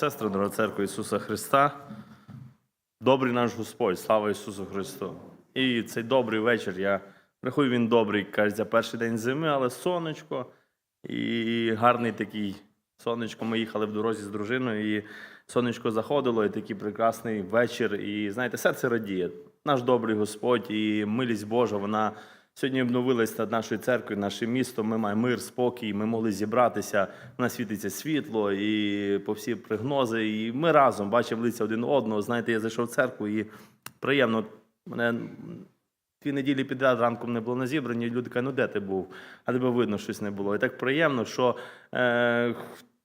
сестри, дорога церква Ісуса Христа. Добрий наш Господь, слава Ісусу Христу. І цей добрий вечір, я рахую, він добрий, кажеться, перший день зими, але сонечко і гарний такий сонечко. Ми їхали в дорозі з дружиною, і сонечко заходило, і такий прекрасний вечір. І знаєте, серце радіє. Наш добрий Господь і милість Божа, вона сьогодні обновилась над нашою церквою, наше місто. Ми маємо мир, спокій, ми могли зібратися. У нас світиться світло і по всі прогнози. І ми разом бачимо лиця один одного. Знаєте, я зайшов в церкву і приємно. Мене дві неділі підряд ранком не було на зібранні, люди кажуть, ну де ти був? А тебе видно, щось не було. І так приємно, що е,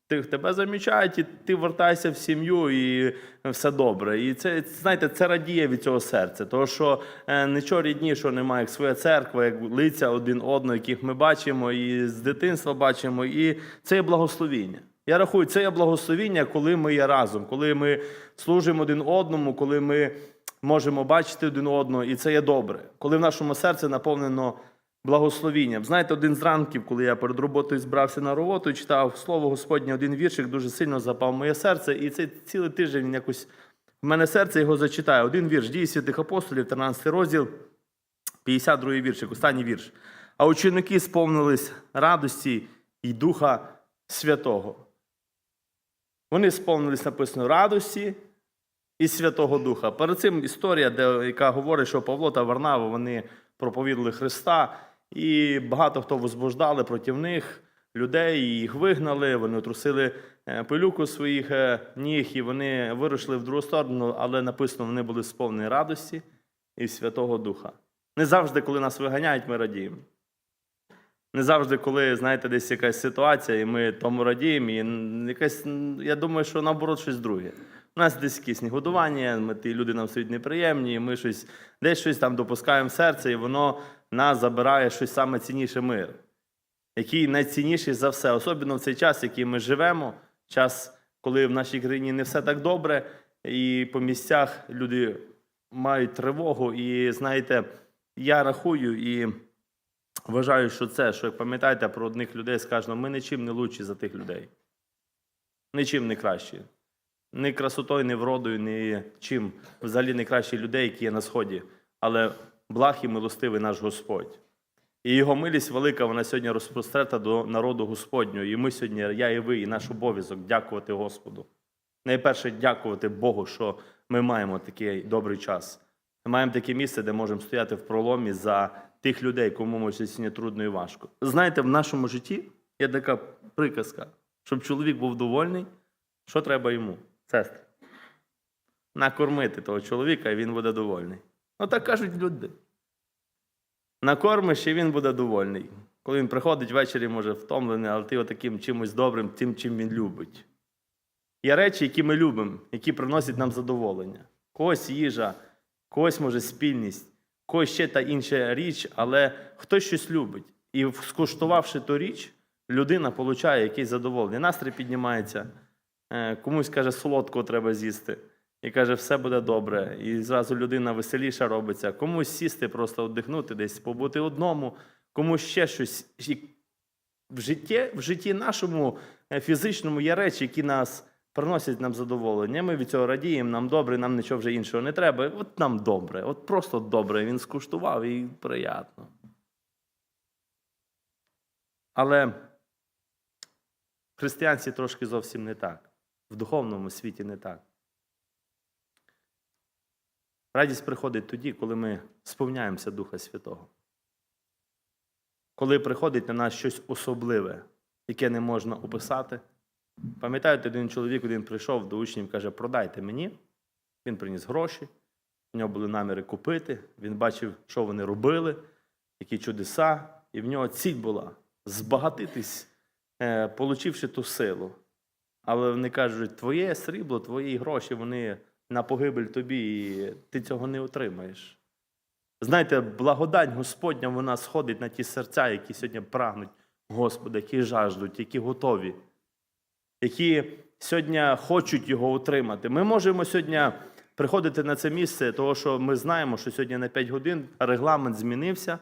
ти, тебе замічають, і ти вертаєшся в сім'ю, і все добре. І це, знаєте, це радіє від цього серця. Тому що е, нічого ріднішого немає, як своя церква, як лиця один одного, яких ми бачимо, і з дитинства бачимо. І це є благословіння. Я рахую, це є благословіння, коли ми є разом, коли ми служимо один одному, коли ми можемо бачити один одного, і це є добре. Коли в нашому серці наповнено благословінням. Знаєте, один з ранків, коли я перед роботою збирався на роботу, читав слово Господнє, один віршик дуже сильно запав моє серце, і цей цілий тиждень якось в мене серце його зачитає. Один вірш дії святих апостолів, 13 розділ, 52 віршик, останній вірш. А ученики сповнились радості і Духа Святого. Вони сповнились написано радості і Святого Духа. Перед цим історія, де, яка говорить, що Павло та Варнава вони проповідали Христа, і багато хто возбуждали проти них людей, їх вигнали, вони отрусили е, пилюку своїх е, ніг, і вони вирушили в другу сторону, але написано, вони були сповнені радості і Святого Духа. Не завжди, коли нас виганяють, ми радіємо. Не завжди, коли, знаєте, десь якась ситуація, і ми тому радіємо, і якась, я думаю, що наоборот щось друге. У нас десь якісь негодування, ми, ті люди нам стають неприємні, і ми щось, десь щось там допускаємо в серце, і воно нас забирає щось саме цінніше мир, який найцінніший за все, особливо в цей час, в який ми живемо, час, коли в нашій країні не все так добре, і по місцях люди мають тривогу. І знаєте, я рахую і вважаю, що це, що як пам'ятаєте про одних людей, скажемо, ми нічим не лучші за тих людей. Нічим не кращі. Ні красотою, ні вродою, ні чим. Взагалі не кращі людей, які є на сході. Але благ і милостивий наш Господь. І його милість велика, вона сьогодні розпрострета до народу Господнього. І ми сьогодні, я і ви, і наш обов'язок дякувати Господу. Найперше дякувати Богу, що ми маємо такий добрий час. Ми маємо таке місце, де можемо стояти в проломі за тих людей, кому може сьогодні трудно і важко. Знаєте, в нашому житті є така приказка, щоб чоловік був довольний, що треба йому? Сестри. Накормити того чоловіка, і він буде довольний. Ну так кажуть люди. Накормиш, і він буде довольний. Коли він приходить ввечері, може втомлений, але ти отаким чимось добрим, тим, чим він любить. Є речі, які ми любимо, які приносять нам задоволення. Когось їжа, когось може спільність, когось ще та інша річ, але хтось щось любить. І скуштувавши ту річ, людина отримує якесь задоволення. Настрій піднімається, комусь каже, солодкого треба з'їсти. І каже, все буде добре. І зразу людина веселіша робиться. Комусь сісти, просто віддихнути, десь побути одному, комусь ще щось. В житті, в житті нашому е, фізичному є речі, які нас приносять нам задоволення. Ми від цього радіємо, нам добре, нам нічого вже іншого не треба. От нам добре, от просто добре. Він скуштував і приємно. Але в християнстві трошки зовсім не так. В духовному світі не так. Радість приходить тоді, коли ми сповняємося Духа Святого. Коли приходить на нас щось особливе, яке не можна описати. Пам'ятаєте, один чоловік один прийшов до учнів і каже, продайте мені. Він приніс гроші, в нього були наміри купити, він бачив, що вони робили, які чудеса, і в нього ціль була збагатитись, е, получивши ту силу. Але вони кажуть, твоє срібло, твої гроші, вони на погибель тобі, і ти цього не отримаєш. Знаєте, благодать Господня вона сходить на ті серця, які сьогодні прагнуть Господа, які жаждуть, які готові, які сьогодні хочуть його отримати. Ми можемо сьогодні приходити на це місце, тому що ми знаємо, що сьогодні на 5 годин регламент змінився,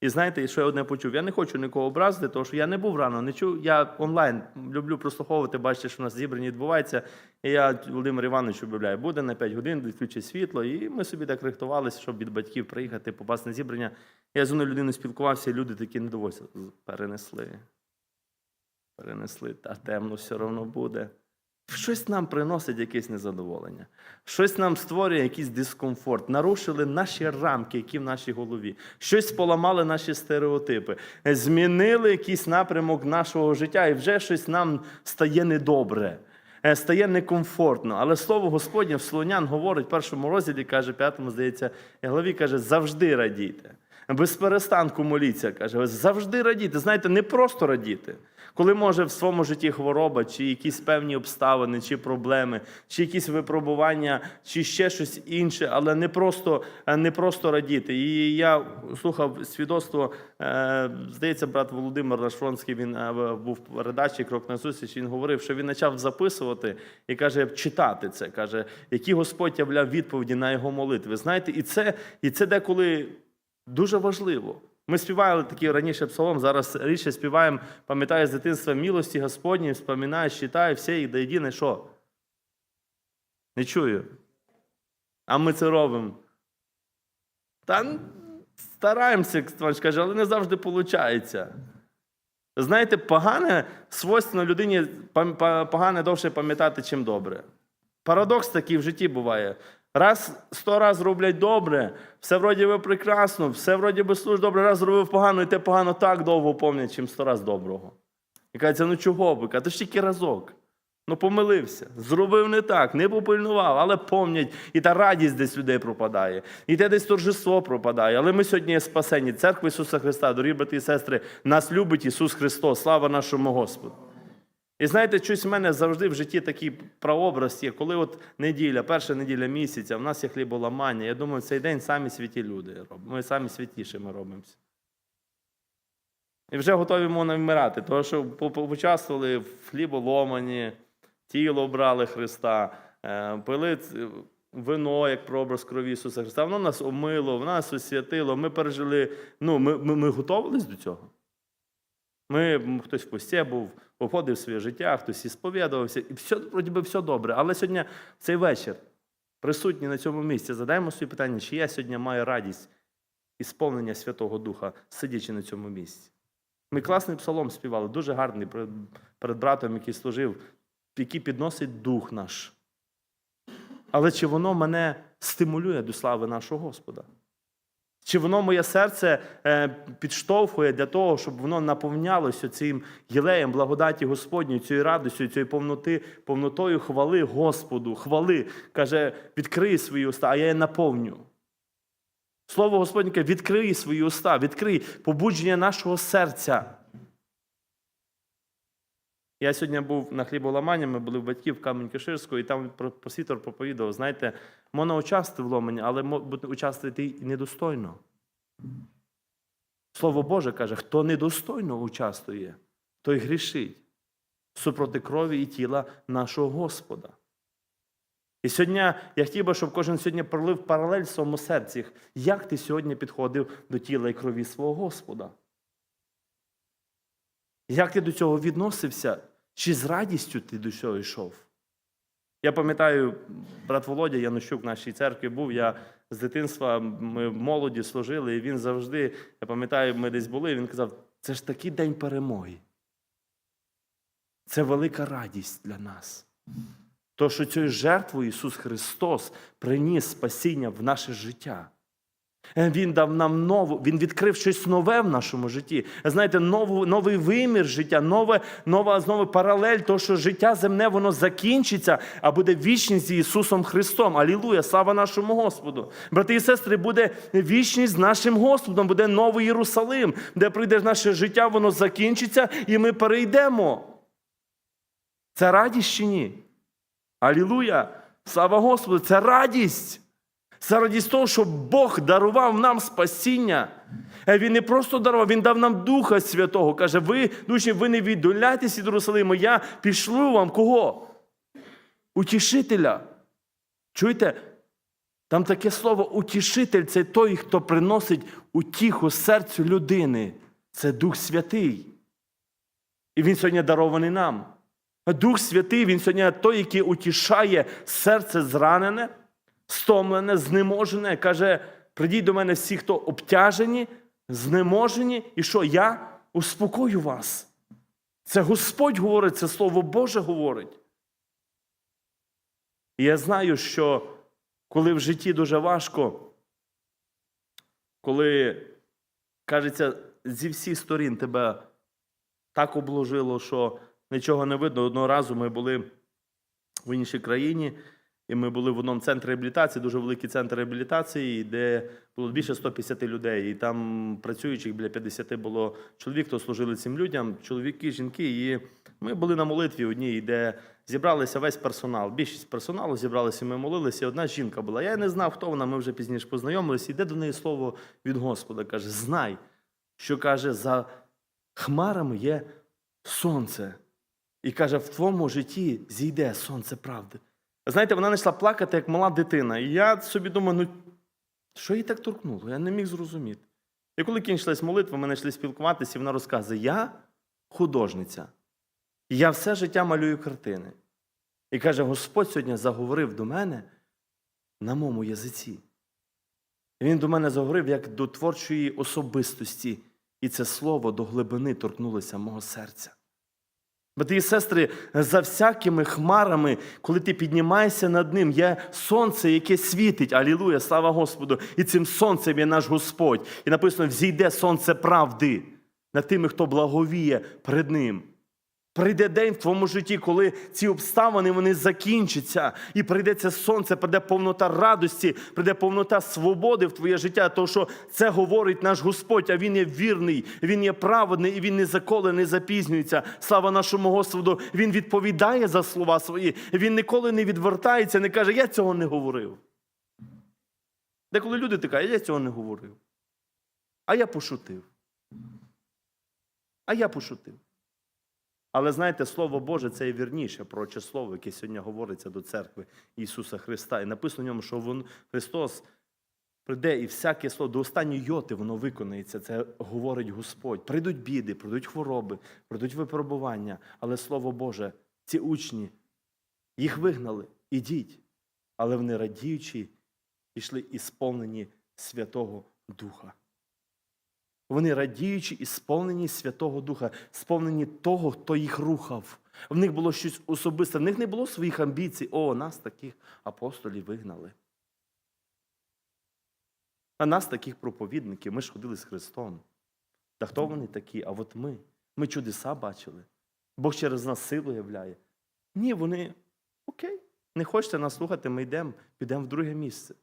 І знаєте, що я одне почув? Я не хочу нікого образити, тому що я не був рано, не чув. Я онлайн люблю прослуховувати, бачите, що у нас зібрані відбувається. І я Володимир Іванович об'являю, буде на 5 годин, відключить світло. І ми собі так рихтувалися, щоб від батьків приїхати, попасти на зібрання. Я з одною людиною спілкувався, і люди такі недовольства перенесли. Перенесли, та темно все одно буде. Щось нам приносить якесь незадоволення, щось нам створює якийсь дискомфорт, нарушили наші рамки, які в нашій голові, щось поламали наші стереотипи, змінили якийсь напрямок нашого життя, і вже щось нам стає недобре, е, стає некомфортно. Але слово Господнє в Солонян говорить в першому розділі, каже, п'ятому, здається, і главі каже, завжди радійте. Без перестанку моліться, каже, завжди радіти. Знаєте, не просто радіти. Коли може в своєму житті хвороба, чи якісь певні обставини, чи проблеми, чи якісь випробування, чи ще щось інше, але не просто, е, не просто радіти. І я слухав свідоцтво, е, здається, брат Володимир Рашфронський, він е, був в передачі Крок на зустріч. Він говорив, що він почав записувати і каже, читати це. каже, які Господь являв відповіді на його молитви. Знаєте, і це, і це деколи дуже важливо. Ми співали такі раніше псалом, зараз рідше співаємо, пам'ятаю з дитинства милості Господні, вспоминаю, читаю, все і до єдине, що? Не чую. А ми це робимо. Та стараємося, каже, але не завжди виходить. Знаєте, погане свойственно людині погане довше пам'ятати, чим добре. Парадокс такий в житті буває. Раз сто раз роблять добре, все вроді би прекрасно, все вроді би служить добре, раз зробив погано, і те погано так довго пам'ятають, чим сто раз доброго. І кажеться, ну чого би? Каже, тільки разок. Ну помилився, зробив не так, не попильнував, але помнять, і та радість десь людей пропадає, і те десь торжество пропадає. Але ми сьогодні є спасені. Церква Ісуса Христа, дорогі брати і сестри, нас любить Ісус Христос, слава нашому Господу. І знаєте, щось в мене завжди в житті такий прообраз є, коли от неділя, перша неділя місяця, в нас є хліболамання. Я думаю, цей день самі святі люди робимо. Ми самі святішими робимося. І вже готові можна вмирати, тому що по- по- участвували в хліболомані, тіло брали Христа, е, пили вино як прообраз крові Ісуса Христа. Воно нас омило, воно нас освятило. Ми пережили, ну, ми, ми, ми готувалися до цього. Ми, хтось в пості був, походив своє життя, хтось і сповідувався, і все, вроді би, все добре. Але сьогодні цей вечір, присутні на цьому місці, задаємо собі питання, чи я сьогодні маю радість і сповнення Святого Духа, сидячи на цьому місці. Ми класний псалом співали, дуже гарний перед братом, який служив, який підносить дух наш. Але чи воно мене стимулює до слави нашого Господа? Чи воно моє серце е, підштовхує для того, щоб воно наповнялося цим гілеєм благодаті Господньої, цією радістю, цією повноти, повнотою хвали Господу, хвали. Каже, відкрий свої уста, а я її наповню. Слово Господнє каже, відкрий свої уста, відкрий побудження нашого серця. Я сьогодні був на хліболаманні, ми були в батьків Камінь-Каширського, і там про- просвітер проповідав, знаєте, можна участвувати в ломані, але участвувати недостойно. Слово Боже каже, хто недостойно участвує, той грішить супроти крові і тіла нашого Господа. І сьогодні я хотів би, щоб кожен сьогодні пролив паралель в своєму серці, як ти сьогодні підходив до тіла і крові свого Господа. Як ти до цього відносився? Чи з радістю ти до цього йшов? Я пам'ятаю, брат Володя Янущук в нашій церкві був. Я з дитинства ми молоді служили, і він завжди, я пам'ятаю, ми десь були, і він казав: це ж такий день перемоги. Це велика радість для нас. То, що цією жертвою Ісус Христос приніс спасіння в наше життя. Е, Він дав нам нову, Він відкрив щось нове в нашому житті. Знаєте, нову, новий вимір життя, нове, нова знову паралель, то, що життя земне воно закінчиться, а буде вічність з Ісусом Христом. Алілуя, слава нашому Господу. Брати і сестри, буде вічність з нашим Господом, буде новий Єрусалим, де прийде наше життя, воно закінчиться, і ми перейдемо. Це радість чи ні? Алілуя! Слава Господу! Це радість! Радість того, що Бог дарував нам спасіння. Е, Він не просто дарував, Він дав нам Духа Святого. Каже, ви, душі, ви не віддаляйтесь від Єрусалиму, я пішлю вам кого? Утішителя. Чуєте? Там таке слово утішитель це той, хто приносить утіху серцю людини. Це Дух Святий. І Він сьогодні дарований нам. Дух Святий, Він сьогодні той, який утішає серце зранене, стомлене, знеможене. Каже: прийдіть до мене всі, хто обтяжені, знеможені, і що я успокою вас. Це Господь говорить, це Слово Боже говорить. І я знаю, що коли в житті дуже важко, коли, кажеться, зі всіх сторін тебе так обложило, що нічого не видно. Одного разу ми були в іншій країні, і ми були в одному центрі реабілітації, дуже великий центр реабілітації, де було більше 150 людей. І там працюючих біля 50 було чоловік, хто служили цим людям, чоловіки, жінки. І ми були на молитві одній, де зібралися весь персонал. Більшість персоналу зібралися, ми молилися. і Одна жінка була. Я не знав, хто вона. Ми вже пізніше познайомилися. Йде до неї слово від Господа. каже: Знай, що каже, за хмарами є сонце. І каже, в твоєму житті зійде сонце правди. Знаєте, вона почала плакати, як мала дитина. І я собі думаю, ну що її так торкнуло? Я не міг зрозуміти. І коли кінчилась молитва, ми почали спілкуватися, і вона розказує: я художниця. Я все життя малюю картини. І каже, Господь сьогодні заговорив до мене на моєму язиці. Він до мене заговорив як до творчої особистості, і це слово до глибини торкнулося мого серця. Брати і сестри, за всякими хмарами, коли ти піднімаєшся над ним, є сонце, яке світить. Алілуя, слава Господу! І цим сонцем є наш Господь. І написано: взійде сонце правди над тими, хто благовіє перед ним. Прийде день в твоєму житті, коли ці обставини вони закінчаться, і прийде це сонце, прийде повнота радості, прийде повнота свободи в твоє життя, тому що це говорить наш Господь, а Він є вірний, Він є праведний, і Він ніколи не запізнюється. Слава нашому Господу! Він відповідає за слова свої. Він ніколи не відвертається, не каже, я цього не говорив. Деколи люди такі, я цього не говорив. А я пошутив. А я пошутив. Але знаєте, Слово Боже це є вірніше пророче слово, яке сьогодні говориться до церкви Ісуса Христа. І написано в ньому, що він, Христос прийде і всяке слово до останньої йоти воно виконається. Це говорить Господь. Прийдуть біди, прийдуть хвороби, прийдуть випробування. Але Слово Боже, ці учні, їх вигнали, ідіть. Але вони радіючи, пішли і сповнені Святого Духа. Вони радіючи і сповнені Святого Духа, сповнені того, хто їх рухав. В них було щось особисте, в них не було своїх амбіцій. О, нас таких апостолів вигнали. А нас таких проповідників, ми ж ходили з Христом. Та хто вони такі? А от ми. Ми чудеса бачили. Бог через нас силу являє. Ні, вони окей. Не хочете нас слухати, ми йдемо, підемо в друге місце.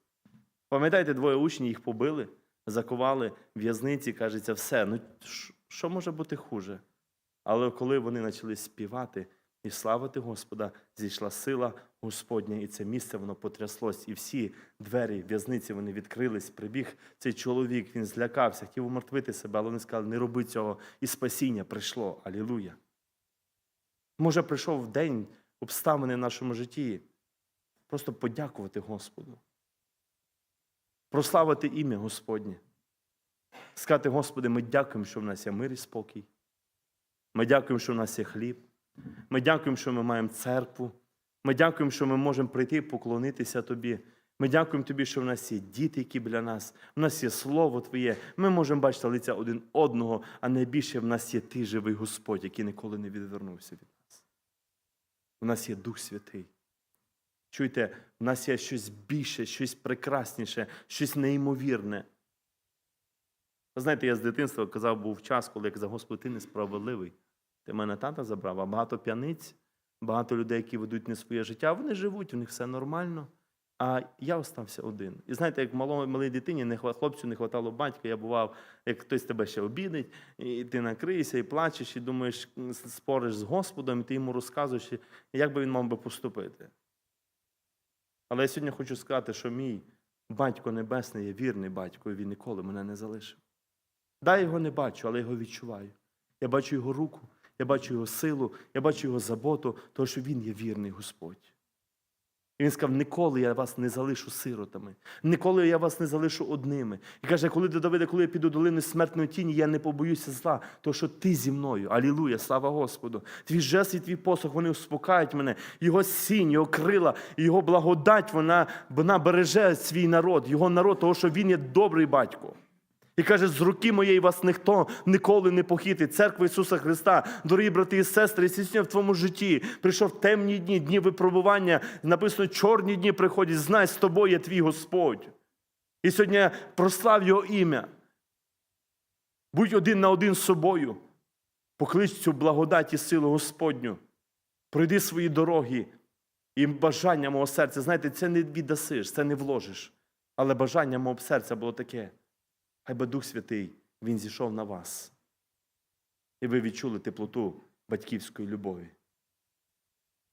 Пам'ятаєте, двоє учнів їх побили, закували в'язниці, кажеться, все. Ну що може бути хуже? Але коли вони почали співати і славити Господа, зійшла сила Господня, і це місце воно потряслось. І всі двері в'язниці вони відкрились. Прибіг цей чоловік, він злякався, хотів умертвити себе, але вони сказали, не роби цього. І спасіння прийшло. Алілуя. Може, прийшов день обставини в нашому житті. Просто подякувати Господу. Прославити ім'я Господнє. Сказати, Господи, ми дякуємо, що в нас є мир і спокій. Ми дякуємо, що в нас є хліб. Ми дякуємо, що ми маємо церкву. Ми дякуємо, що ми можемо прийти і поклонитися Тобі. Ми дякуємо Тобі, що в нас є діти, які біля нас, в нас є Слово Твоє. Ми можемо бачити лиця один одного, а найбільше в нас є Ти, живий Господь, який ніколи не відвернувся від нас. У нас є Дух Святий. Чуєте, в нас є щось більше, щось прекрасніше, щось неймовірне. Знаєте, я з дитинства казав, був час, коли я казав, Господи, ти несправедливий. Ти мене тата забрав, а багато п'яниць, багато людей, які ведуть не своє життя, вони живуть, у них все нормально. А я остався один. І знаєте, як малому, малій дитині не хлопцю не хватало батька, я бував, як хтось тебе ще обідить, і ти накриєшся, і плачеш, і думаєш, спориш з Господом, і ти йому розказуєш, як би він мав би поступити. Але я сьогодні хочу сказати, що мій батько небесний є вірний батько, і він ніколи мене не залишив. Да, я його не бачу, але його відчуваю. Я бачу його руку, я бачу його силу, я бачу його заботу, тому що він є вірний Господь. І він сказав: ніколи я вас не залишу сиротами, ніколи я вас не залишу одними. І каже, коли до Давида, коли я піду долиною смертної тіні, я не побоюся зла, тому що ти зі мною. Алілуя, слава Господу. Твій жест і твій посох, вони успокають мене. Його сінь, його крила, його благодать, вона, вона береже свій народ, його народ, тому що він є добрий батько. І каже, з руки моєї вас ніхто ніколи не похитить. Церква Ісуса Христа, дорогі брати і сестри, сьогодні в твоєму житті прийшов темні дні, дні випробування, написано, чорні дні приходять, знай, з тобою є твій Господь. І сьогодні прослав Його ім'я. Будь один на один з собою. Поклич цю благодать і силу Господню. Пройди свої дороги і бажання мого серця. Знаєте, це не віддасиш, це не вложиш. Але бажання мого серця було таке. Хай би Дух Святий, Він зійшов на вас. І ви відчули теплоту батьківської любові.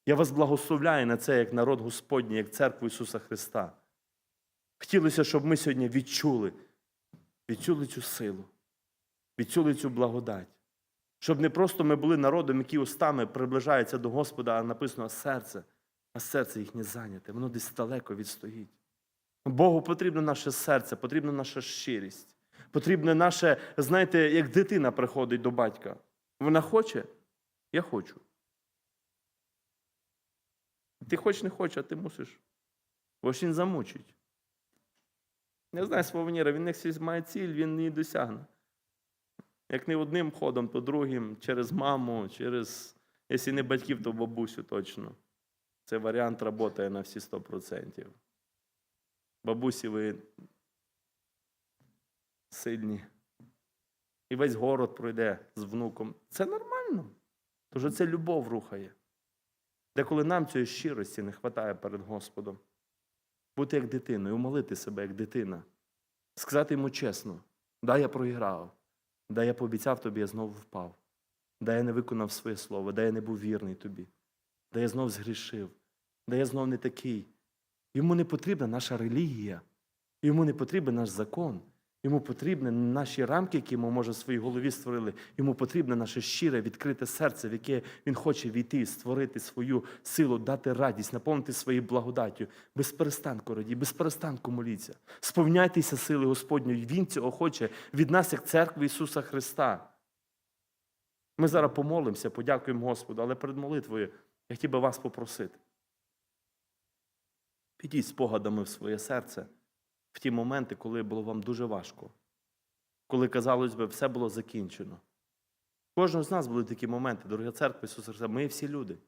Я вас благословляю на це як народ Господній, як церкву Ісуса Христа. Хотілося, щоб ми сьогодні відчули, відчули цю силу, відчули цю благодать. Щоб не просто ми були народом, які устами приближаються до Господа, а написано серце, а серце їхнє зайняте, воно десь далеко відстоїть. Богу потрібно наше серце, потрібна наша щирість. Потрібне наше, знаєте, як дитина приходить до батька. Вона хоче? Я хочу. Ти хоч не хочеш, а ти мусиш. Бо ж він замучить. Я знаю свого Венера, він як має ціль, він її досягне. Як не одним ходом, то другим, через маму, через, якщо не батьків, то бабусю точно. Це варіант працює на всі 100%. Бабусі ви сильні. І весь город пройде з внуком. Це нормально. Тож це любов рухає. Деколи нам цієї щирості не вистачає перед Господом. Бути як дитиною, умолити себе як дитина. Сказати йому чесно, да, я проіграв, да, я пообіцяв тобі, я знову впав, да я не виконав своє слово, да я не був вірний тобі, да я знов згрішив, да я знов не такий. Йому не потрібна наша релігія, йому не потрібен наш закон, йому потрібні наші рамки, які ми, може, в своїй голові створили. Йому потрібне наше щире, відкрите серце, в яке він хоче війти, створити свою силу, дати радість, наповнити своєю благодаттю. Без перестанку раді, без моліться. Сповняйтеся сили Господньої. Він цього хоче від нас, як церкви Ісуса Христа. Ми зараз помолимося, подякуємо Господу, але перед молитвою я хотів би вас попросити. Підіть спогадами в своє серце в ті моменти, коли було вам дуже важко, коли, казалось би, все було закінчено. Кожного з нас були такі моменти, дорога церква Ісуса Христа, ми всі люди.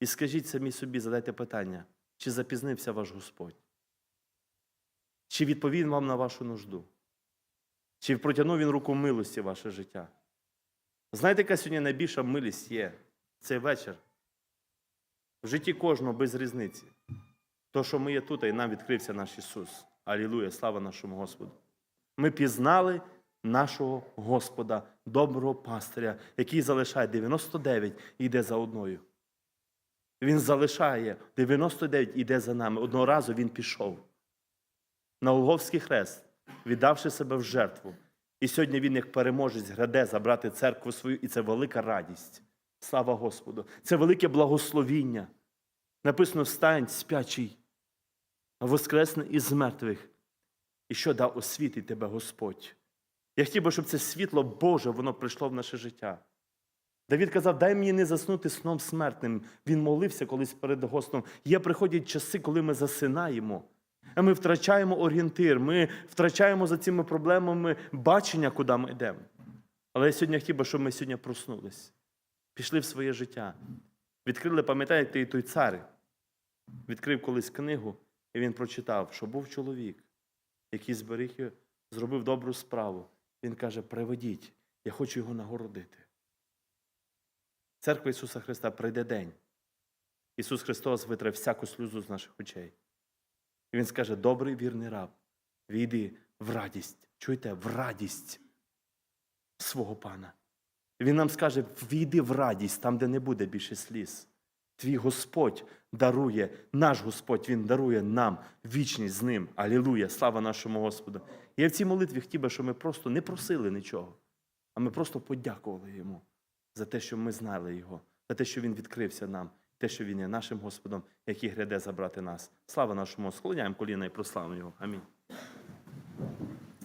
І скажіть самі собі, задайте питання, чи запізнився ваш Господь? Чи відповів вам на вашу нужду? Чи протягнув Він руку милості ваше життя? Знаєте, яка сьогодні найбільша милість є цей вечір? В житті кожного без різниці. То, що ми є тут, і нам відкрився наш Ісус. Алілуя, слава нашому Господу. Ми пізнали нашого Господа, доброго пастиря, який залишає 99 і йде за одною. Він залишає 99 і йде за нами. Одного разу він пішов на Голговський хрест, віддавши себе в жертву. І сьогодні він, як переможець, граде забрати церкву свою, і це велика радість. Слава Господу! Це велике благословіння. Написано: стань спячий, воскресне із мертвих. І що да освітить тебе Господь. Я хотів би, щоб це світло Боже, воно прийшло в наше життя. Давід казав, дай мені не заснути сном смертним. Він молився колись перед Господом. Є приходять часи, коли ми засинаємо. А ми втрачаємо орієнтир, ми втрачаємо за цими проблемами бачення, куди ми йдемо. Але я сьогодні хотів би, щоб ми сьогодні проснулись, пішли в своє життя. Відкрили, пам'ятаєте, і той цар відкрив колись книгу, і він прочитав, що був чоловік, який зберіг і зробив добру справу. Він каже: приведіть, я хочу його нагородити. Церква Ісуса Христа прийде день. Ісус Христос витре всяку сльозу з наших очей. І Він скаже: добрий вірний раб, війди в радість. Чуєте, в радість свого пана. Він нам скаже: війди в радість, там, де не буде більше сліз. Твій Господь дарує, наш Господь, Він дарує нам вічність з ним. Алілуя! Слава нашому Господу! Я в цій молитві хотів би, щоб ми просто не просили нічого, а ми просто подякували Йому за те, що ми знали Його, за те, що Він відкрився нам. те, що Він є нашим Господом, який гряде забрати нас. Слава нашому, склоняємо коліна і прославимо Його. Амінь.